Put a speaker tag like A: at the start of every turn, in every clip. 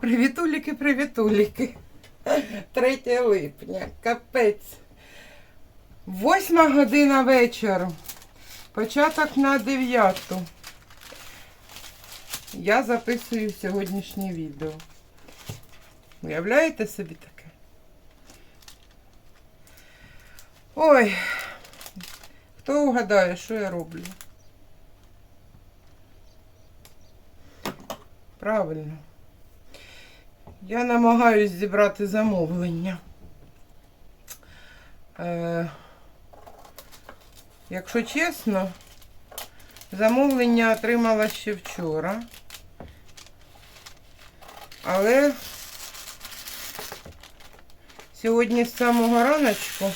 A: Привітуліки, привітуліки. 3 липня. Капець. Восьма година вечора. Початок на дев'яту. Я записую сьогоднішнє відео. Уявляєте собі таке? Ой, хто угадає, що я роблю? Правильно. Я намагаюсь зібрати замовлення. Е, якщо чесно, замовлення отримала ще вчора. Але сьогодні з самого раночку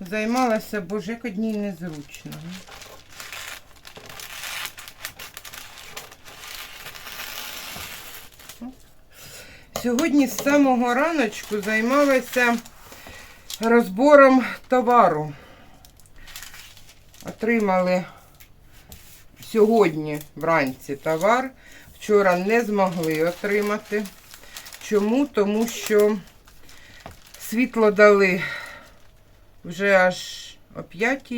A: займалася боже як одній незручно. Сьогодні з самого раночку займалася розбором товару. Отримали сьогодні вранці товар. Вчора не змогли отримати. Чому? Тому що світло дали вже аж о 5.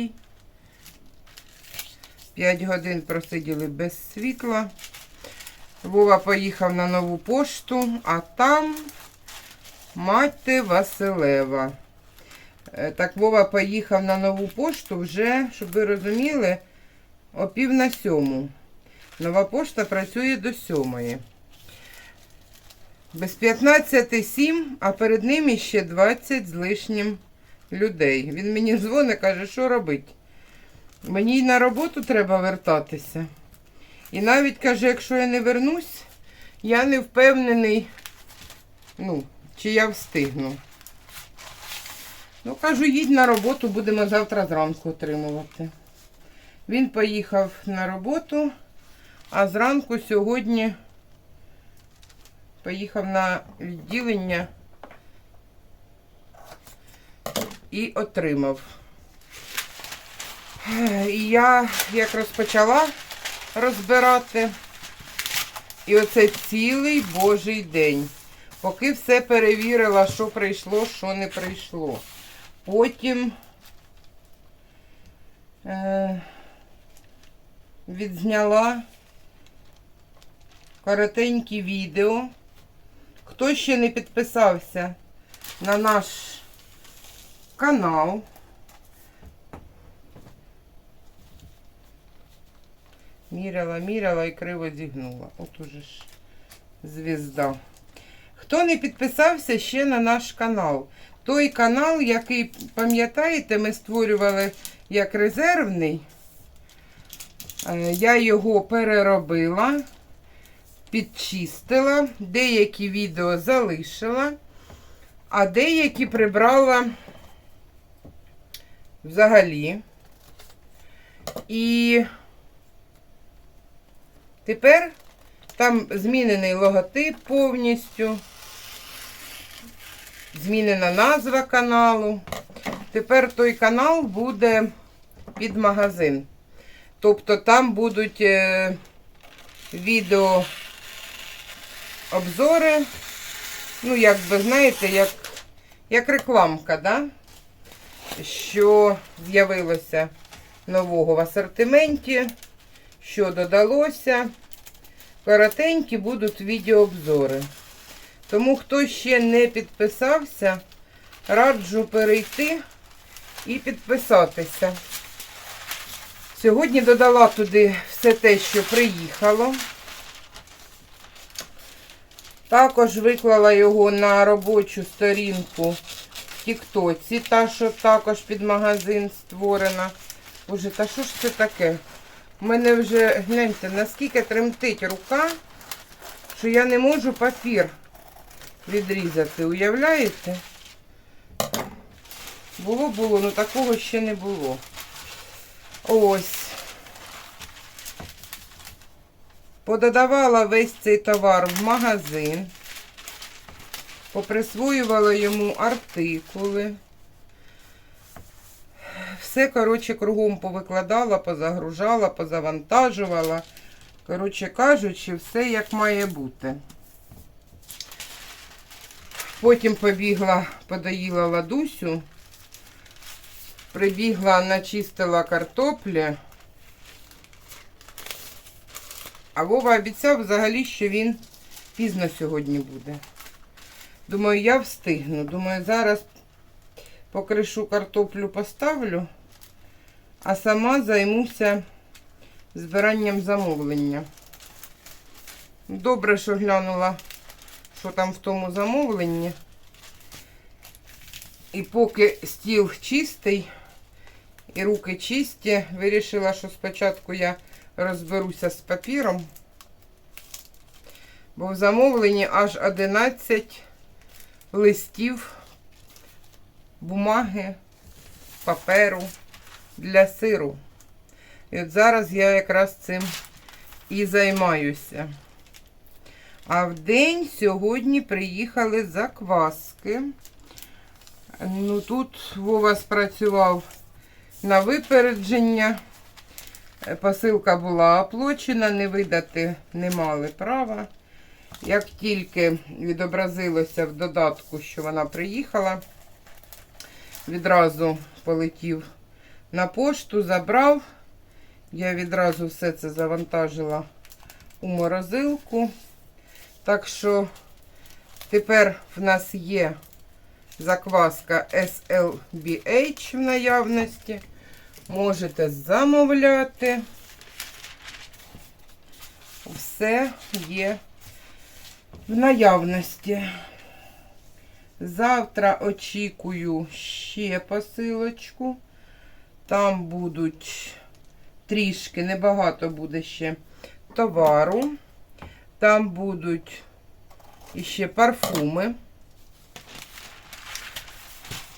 A: 5 годин просиділи без світла. Вова поїхав на нову пошту, а там мати Василева. Е, Так Вова поїхав на нову пошту вже, щоб ви розуміли, о пів на сьому. Нова пошта працює до сьомої. Без 15.07, а перед ним ще 20 з лишнім людей. Він мені дзвонить, каже, що робить. Мені й на роботу треба вертатися. І навіть каже, якщо я не вернусь, я не впевнений, ну, чи я встигну. Ну, кажу, їдь на роботу, будемо завтра зранку отримувати. Він поїхав на роботу, а зранку сьогодні поїхав на відділення і отримав. І я як розпочала розбирати. І оце цілий божий день. Поки все перевірила, що прийшло, що не прийшло. Потім е, відзняла коротенькі відео. Хто ще не підписався на наш канал, Міряла, міряла і криво зігнула. От уже ж звізда. Хто не підписався ще на наш канал? Той канал, який, пам'ятаєте, ми створювали як резервний. Е, Я його переробила, підчистила, деякі відео залишила, а деякі прибрала взагалі. І Тепер там змінений логотип повністю. Змінена назва каналу. Тепер той канал буде під магазин. Тобто там будуть е, відео обзори. Ну, як би, знаєте, як, як рекламка, да? що з'явилося нового в асортименті що додалося. Коротенькі будуть відеообзори. Тому, хто ще не підписався, раджу перейти і підписатися. Сьогодні додала туди все те, що приїхало. Також виклала його на робочу сторінку в Тіктоці, та, що також під магазин створена. Боже, та що ж це таке? У мене вже, гляньте, наскільки тремтить рука, що я не можу папір відрізати. Уявляєте? Було, було, але такого ще не було. Ось. Пододавала весь цей товар в магазин. поприсвоювала йому артикули. Все, коротше, кругом повикладала, позагружала, позавантажувала. Коротше кажучи, все як має бути. Потім побігла, подоїла ладусю, прибігла, начистила картоплі. А Вова обіцяв взагалі, що він пізно сьогодні буде. Думаю, я встигну. Думаю, зараз покришу картоплю, поставлю, а сама займуся збиранням замовлення. Добре, що глянула, що там в тому замовленні. І поки стіл чистий і руки чисті, вирішила, що спочатку я розберуся з папіром. Бо в замовленні аж 11 листів бумаги, паперу для сиру. І от зараз я якраз цим і займаюся. А в день сьогодні приїхали закваски. Ну тут Вова спрацював на випередження. Посилка була оплачена, не видати не мали права. Як тільки відобразилося в додатку, що вона приїхала, відразу полетів на пошту, забрав. Я відразу все це завантажила у морозилку. Так що тепер в нас є закваска SLBH в наявності. Можете замовляти. Все є в наявності. Завтра очікую ще посилочку. Там будуть трішки, небагато буде ще товару. Там будуть іще парфуми.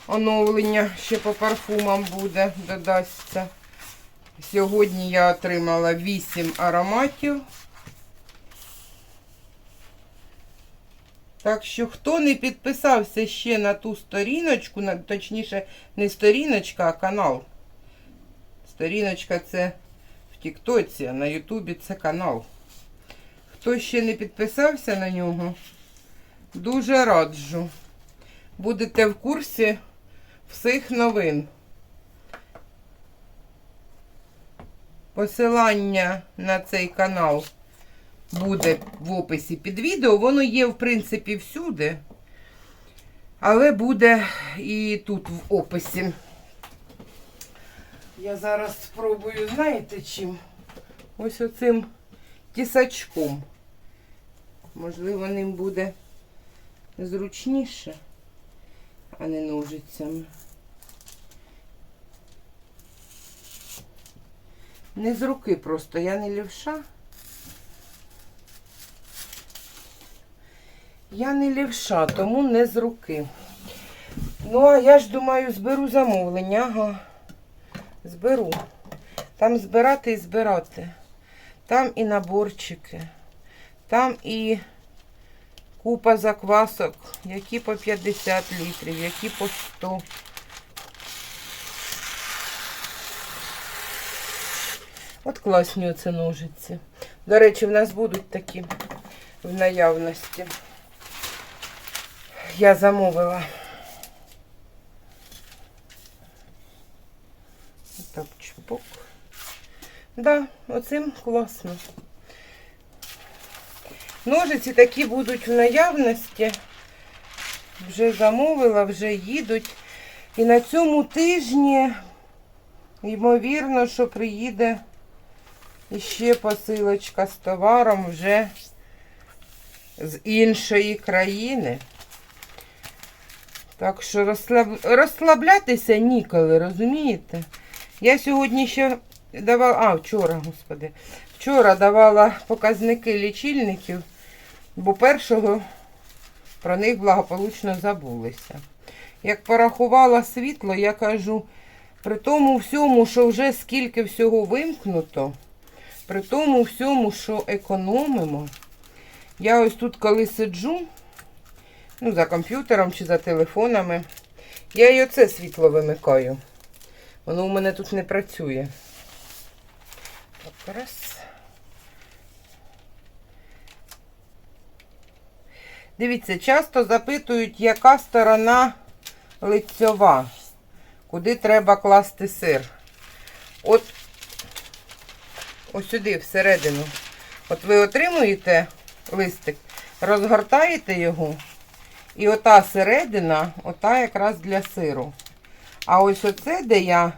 A: Оновлення ще по парфумам буде, додасться. Сьогодні я отримала 8 ароматів. Так що, хто не підписався ще на ту сторіночку, на- точніше, не сторіночка, а канал. Сторіночка це в Тіктоці, а на Ютубі це канал. Хто ще не підписався на нього, дуже раджу. Будете в курсі всіх новин. Посилання на цей канал буде в описі під відео. Воно є, в принципі, всюди. Але буде і тут в описі. Я зараз спробую, знаєте чим? Ось оцим тісачком. Можливо, ним буде зручніше, а не ножицями. Не з руки просто, я не лівша. Я не лівша, тому не з руки. Ну, а я ж думаю, зберу замовлення. Ага. Зберу. Там збирати і збирати. Там і наборчики. Там і купа заквасок, які по 50 літрів, які по 100. От класні оце ножиці. До речі, в нас будуть такі в наявності. Я замовила. Так, чпок. Да, оцим класно. Ножиці такі будуть в наявності. Вже замовила, вже їдуть. І на цьому тижні, ймовірно, що приїде іще посилочка з товаром вже з іншої країни. Так що розслаб... розслаблятися ніколи, розумієте? Я сьогодні ще давала, а, вчора, господи, вчора давала показники лічильників, бо першого про них благополучно забулися. Як порахувала світло, я кажу, при тому всьому, що вже скільки всього вимкнуто, при тому всьому, що економимо, я ось тут, коли сиджу, Ну, за комп'ютером чи за телефонами. Я і оце світло вимикаю. Воно у мене тут не працює. Так, раз. Дивіться, часто запитують, яка сторона лицьова, куди треба класти сир. От ось сюди, всередину. От ви отримуєте листик, розгортаєте його, і ота середина, ота якраз для сиру. А ось оце, де я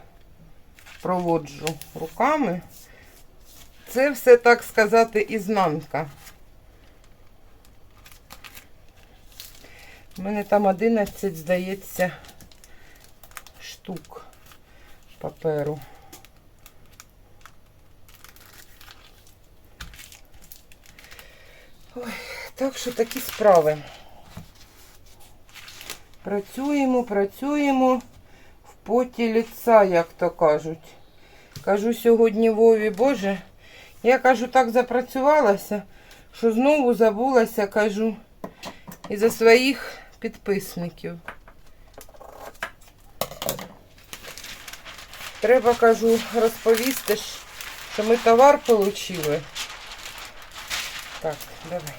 A: проводжу руками, це все, так сказати, ізнанка. У мене там 11, здається, штук паперу. Ой, так що такі справи. Працюємо, працюємо в поті ліца, як то кажуть. Кажу сьогодні Вові, Боже, я кажу, так запрацювалася, що знову забулася, кажу, і за своїх підписників. Треба, кажу, розповісти, що ми товар отримали. Так, давай.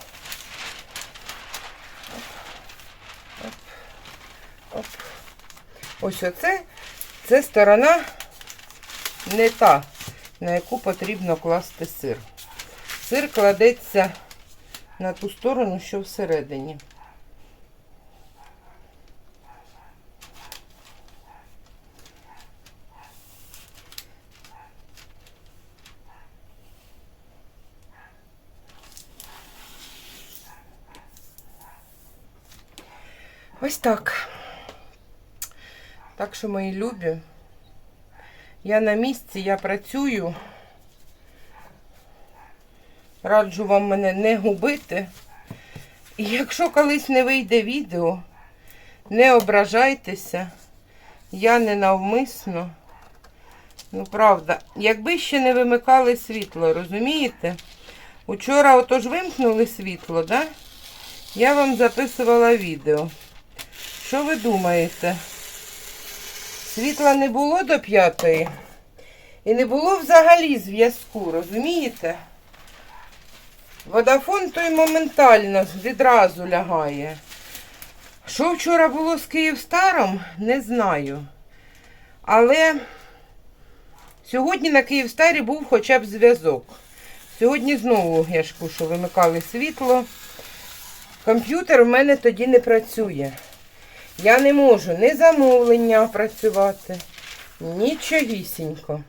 A: Оп, оп. Ось оце, це сторона не та, на яку потрібно класти сир. Сир кладеться на ту сторону, що всередині. Так. Так що, мої любі, я на місці, я працюю. Раджу вам мене не губити. І якщо колись не вийде відео, не ображайтеся. Я не навмисно. Ну, правда, якби ще не вимикали світло, розумієте? Учора отож вимкнули світло, да? Я вам записувала відео. Що ви думаєте? Світла не було до п'ятої. І не було взагалі зв'язку, розумієте? Водафон той моментально відразу лягає. Що вчора було з Київстаром, не знаю. Але сьогодні на Київстарі був хоча б зв'язок. Сьогодні знову, я ж кажу, вимикали світло. Комп'ютер в мене тоді не працює. Я не можу ні замовлення опрацювати, нічогісінько.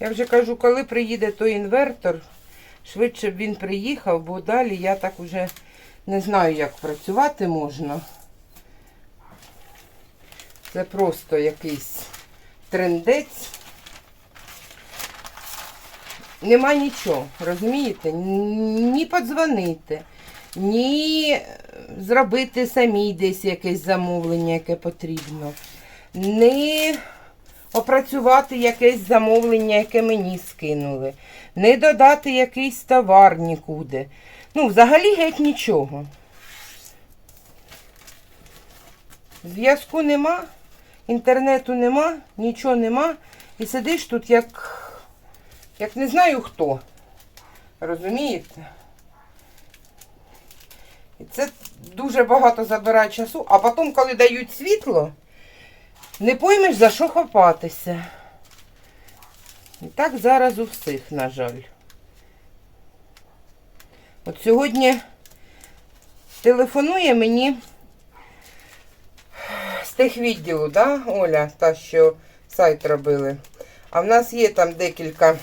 A: Я вже кажу, коли приїде той інвертор, швидше б він приїхав, бо далі я так уже не знаю, як працювати можна. Це просто якийсь трендець. Нема нічого, розумієте? Ні подзвонити, ні зробити самі десь якесь замовлення, яке потрібно, ні опрацювати якесь замовлення, яке мені скинули, не додати якийсь товар нікуди. Ну, взагалі геть нічого. Зв'язку нема, інтернету нема, нічого нема. І сидиш тут як, як не знаю хто. Розумієте? І це дуже багато забирає часу, а потім, коли дають світло, не поймеш, за що хапатися. І так зараз у всіх, на жаль. От сьогодні телефонує мені з техвідділу, да, Оля, та, що сайт робили. А в нас є там декілька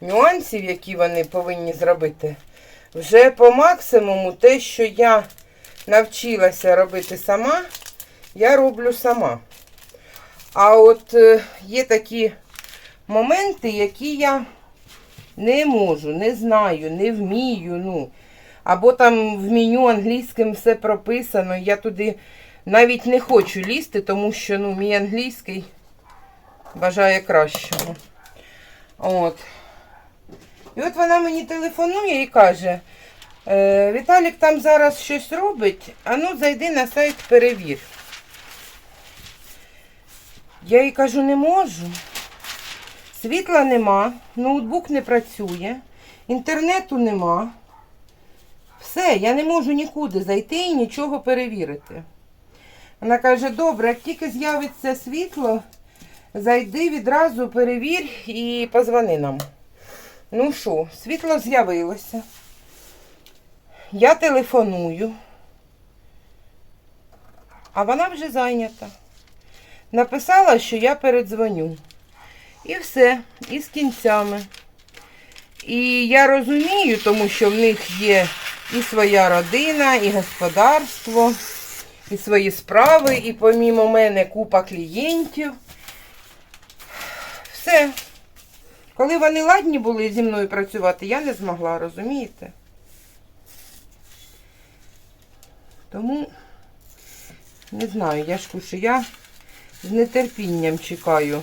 A: нюансів, які вони повинні зробити. Вже по максимуму те, що я навчилася робити сама, я роблю сама. А от е, є такі моменти, які я не можу, не знаю, не вмію. ну. Або там в меню англійським все прописано. Я туди навіть не хочу лізти, тому що ну, мій англійський бажає кращого. От. І от вона мені телефонує і каже: Е, Віталік там зараз щось робить, а ну зайди на сайт перевір. Я їй кажу, не можу. Світла нема, ноутбук не працює, інтернету нема. Все, я не можу нікуди зайти і нічого перевірити. Вона каже, добре, як тільки з'явиться світло, зайди відразу, перевір і позвони нам. Ну що, світло з'явилося. Я телефоную, а вона вже зайнята. Написала, що я передзвоню. І все, і з кінцями. І я розумію, тому що в них є і своя родина, і господарство, і свої справи, і помімо мене купа клієнтів. Все. Коли вони ладні були зі мною працювати, я не змогла, розумієте? Тому не знаю, я ж кушу, я з нетерпінням чекаю,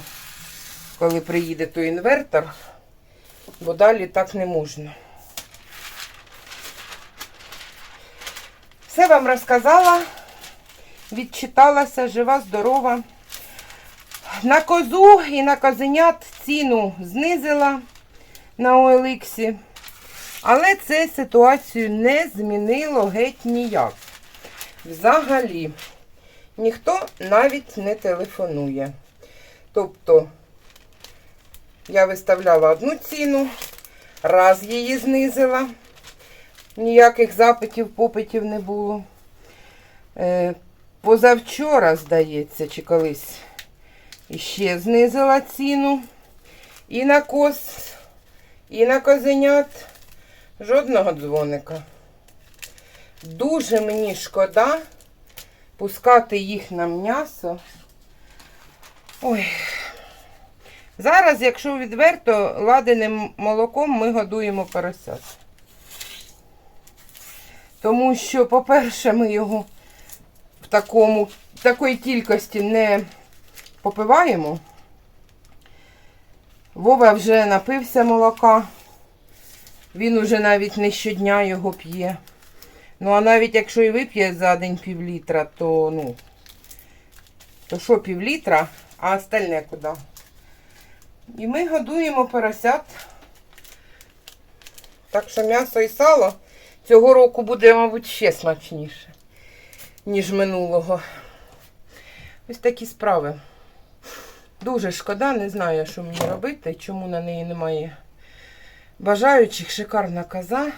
A: коли приїде той інвертор, бо далі так не можна. Все вам розказала, відчиталася, жива, здорова. На козу і на козенят ціну знизила на OLX. Але це ситуацію не змінило геть ніяк. Взагалі, ніхто навіть не телефонує. Тобто, я виставляла одну ціну, раз її знизила, ніяких запитів, попитів не було. Е, позавчора, здається, чи колись іще знизила ціну. І на коз, і на козенят. Жодного дзвоника. Дуже мені шкода пускати їх на м'ясо. Ой. Зараз, якщо відверто, ладеним молоком ми годуємо поросят. Тому що, по-перше, ми його в такому, в кількості не попиваємо. Вова вже напився молока. Він уже навіть не щодня його п'є. Ну, а навіть якщо і вип'є за день пів літра, то ну, то що пів літра, а остальне куди? І ми годуємо поросят. Так що м'ясо і сало цього року буде, мабуть, ще смачніше, ніж минулого. Ось такі справи. Дуже шкода, не знаю, що мені робити, чому на неї немає бажаючих. Шикарна коза.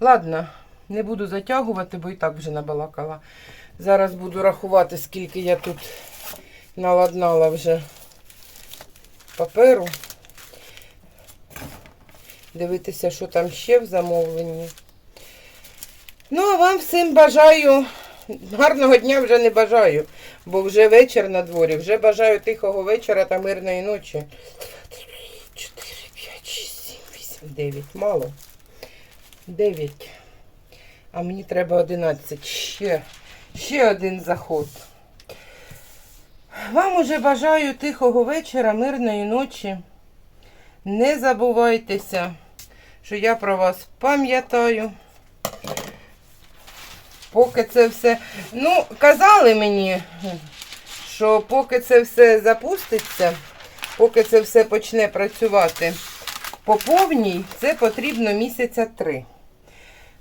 A: Ладно, не буду затягувати, бо і так вже набалакала. Зараз буду рахувати, скільки я тут наладнала вже паперу. Дивитися, що там ще в замовленні. Ну, а вам всім бажаю. Гарного дня вже не бажаю, бо вже вечір на дворі. Вже бажаю тихого вечора та мирної ночі. 4, 5, 6, 7, 8, 9. Мало. 9. А мені треба 11. Ще, ще один заход. Вам уже бажаю тихого вечора, мирної ночі. Не забувайтеся, що я про вас пам'ятаю. Поки це все. Ну, казали мені, що поки це все запуститься, поки це все почне працювати по повній, це потрібно місяця три.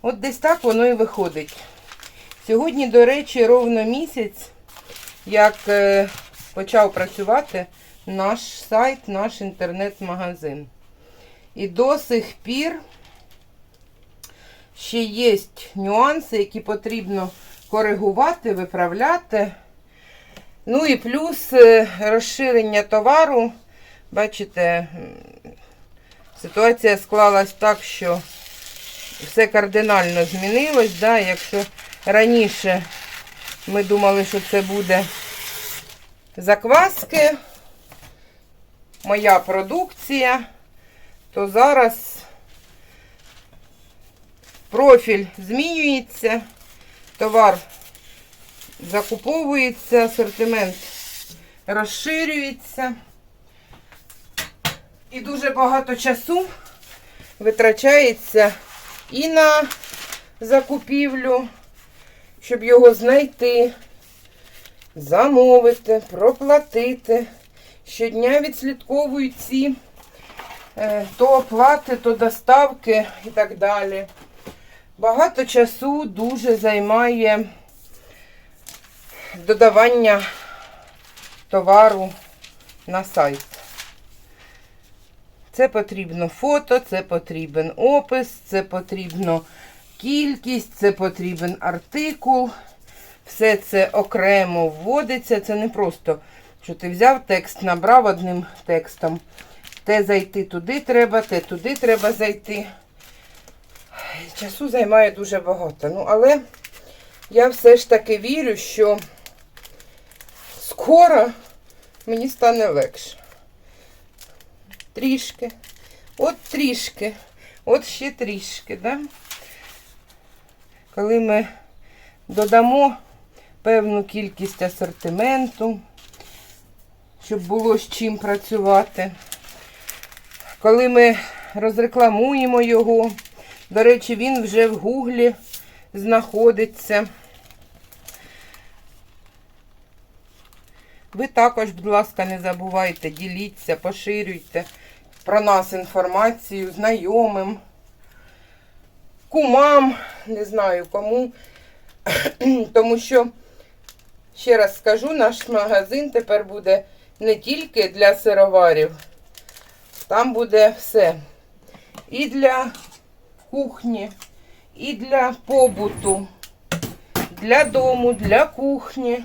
A: От десь так воно і виходить. Сьогодні, до речі, ровно місяць, як е, почав працювати наш сайт, наш інтернет-магазин. І до сих пір ще є нюанси, які потрібно коригувати, виправляти. Ну і плюс е, розширення товару. Бачите, ситуація склалась так, що все кардинально змінилось. Да? Якщо раніше ми думали, що це буде закваски, моя продукція, то зараз профіль змінюється, товар закуповується, асортимент розширюється. І дуже багато часу витрачається і на закупівлю, щоб його знайти, замовити, проплатити. Щодня відслідковую ці е, то оплати, то доставки і так далі. Багато часу дуже займає додавання товару на сайт. Це потрібно фото, це потрібен опис, це потрібно кількість, це потрібен артикул. Все це окремо вводиться. Це не просто, що ти взяв текст, набрав одним текстом. Те зайти туди треба, те туди треба зайти. Часу займає дуже багато. Ну, але я все ж таки вірю, що скоро мені стане легше. Трішки. От трішки. От ще трішки, да? Коли ми додамо певну кількість асортименту, щоб було з чим працювати. Коли ми розрекламуємо його, до речі, він вже в гуглі знаходиться. Ви також, будь ласка, не забувайте, діліться, поширюйте про нас інформацію знайомим, кумам, не знаю кому. Тому що, ще раз скажу, наш магазин тепер буде не тільки для сироварів, там буде все. І для кухні, і для побуту, для дому, для кухні.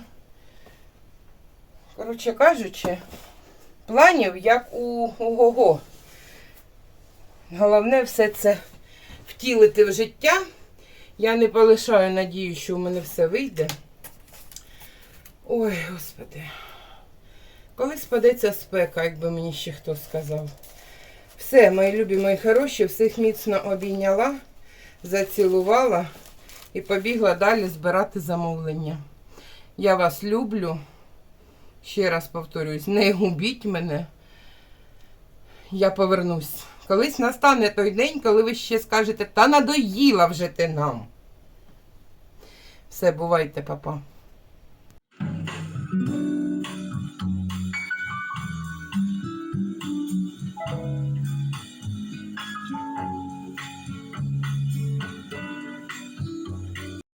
A: Коротше кажучи, планів як у ого-го. Головне все це втілити в життя. Я не полишаю надію, що у мене все вийде. Ой, господи. Коли спадеться спека, якби мені ще хто сказав. Все, мої любі, мої хороші, всіх міцно обійняла, зацілувала і побігла далі збирати замовлення. Я вас люблю. Ще раз повторюсь, не губіть мене. Я повернусь. Колись настане той день, коли ви ще скажете, та надоїла вже ти нам. Все, бувайте, папа.